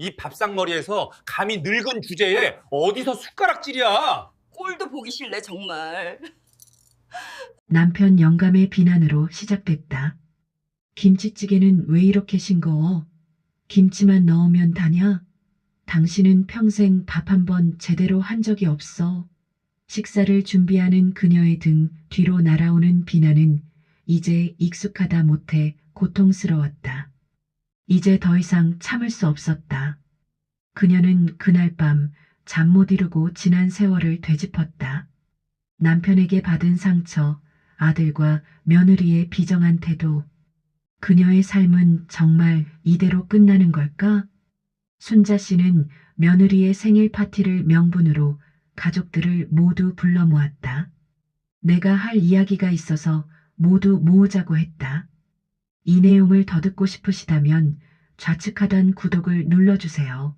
이 밥상머리에서 감히 늙은 주제에 어디서 숟가락질이야? 꼴도 보기 싫네 정말. 남편 영감의 비난으로 시작됐다. 김치찌개는 왜 이렇게 싱거워? 김치만 넣으면 다냐? 당신은 평생 밥 한 번 제대로 한 적이 없어. 식사를 준비하는 그녀의 등 뒤로 날아오는 비난은 이제 익숙하다 못해 고통스러웠다. 이제 더 이상 참을 수 없었다. 그녀는 그날 밤 잠 못 이루고 지난 세월을 되짚었다. 남편에게 받은 상처, 아들과 며느리의 비정한 태도. 그녀의 삶은 정말 이대로 끝나는 걸까? 순자 씨는 며느리의 생일 파티를 명분으로 가족들을 모두 불러 모았다. 내가 할 이야기가 있어서 모두 모으자고 했다. 이 내용을 더 듣고 싶으시다면 좌측 하단 구독을 눌러주세요.